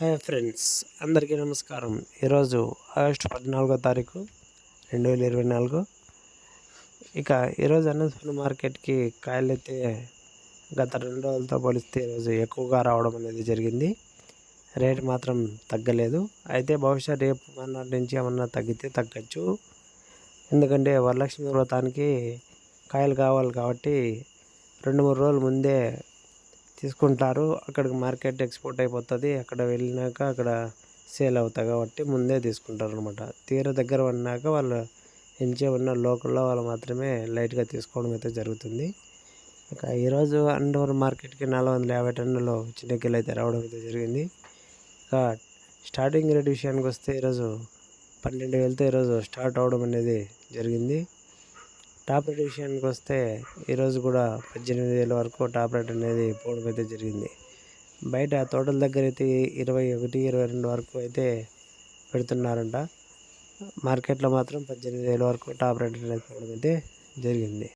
Hi friends అందరికీ నమస్కారం. ఈరోజు ఆగస్టు పద్నాలుగో తారీఖు రెండు వేల ఇరవై నాలుగు. ఇక ఈరోజు అనంతపురం మార్కెట్కి కాయలు అయితే గత రెండు రోజులతో పోలిస్తే ఈరోజు ఎక్కువగా రావడం అనేది జరిగింది. రేటు మాత్రం తగ్గలేదు. అయితే బహుశా రేపు మన్నాటి నుంచి ఏమన్నా తగ్గితే తగ్గచ్చు. ఎందుకంటే వరలక్ష్మి వ్రతానికి కాయలు కావాలి కాబట్టి రెండు మూడు రోజుల ముందే తీసుకుంటారు. అక్కడికి మార్కెట్ ఎక్స్పోర్ట్ అయిపోతుంది. అక్కడ వెళ్ళినాక అక్కడ సేల్ అవుతాయి కాబట్టి ముందే తీసుకుంటారు అనమాట తీర దగ్గర ఉన్నాక వాళ్ళు ఎంచే ఉన్న లోకల్లో వాళ్ళు మాత్రమే లైట్గా తీసుకోవడం అయితే జరుగుతుంది. ఇక ఈరోజు అండవర్ మార్కెట్కి నాలుగు వందల యాభై టన్నులు చిన్నకెళ్ళి అయితే రావడం అయితే జరిగింది. ఇక స్టార్టింగ్ రేట్ విషయానికి వస్తే ఈరోజు పన్నెండు వేలతో ఈరోజు స్టార్ట్ అవడం అనేది జరిగింది. టాప్ రేట్ విషయానికి వస్తే ఈరోజు కూడా పద్దెనిమిది వేల వరకు టాప్ రేట్ అనేది పోవడం అయితే జరిగింది. బయట తోటల దగ్గర అయితే ఇరవై ఒకటి ఇరవై రెండు వరకు అయితే పెడుతున్నారంట. మార్కెట్లో మాత్రం పద్దెనిమిది వేల వరకు టాప్ రేట్ అనేది పోవడం అయితే జరిగింది.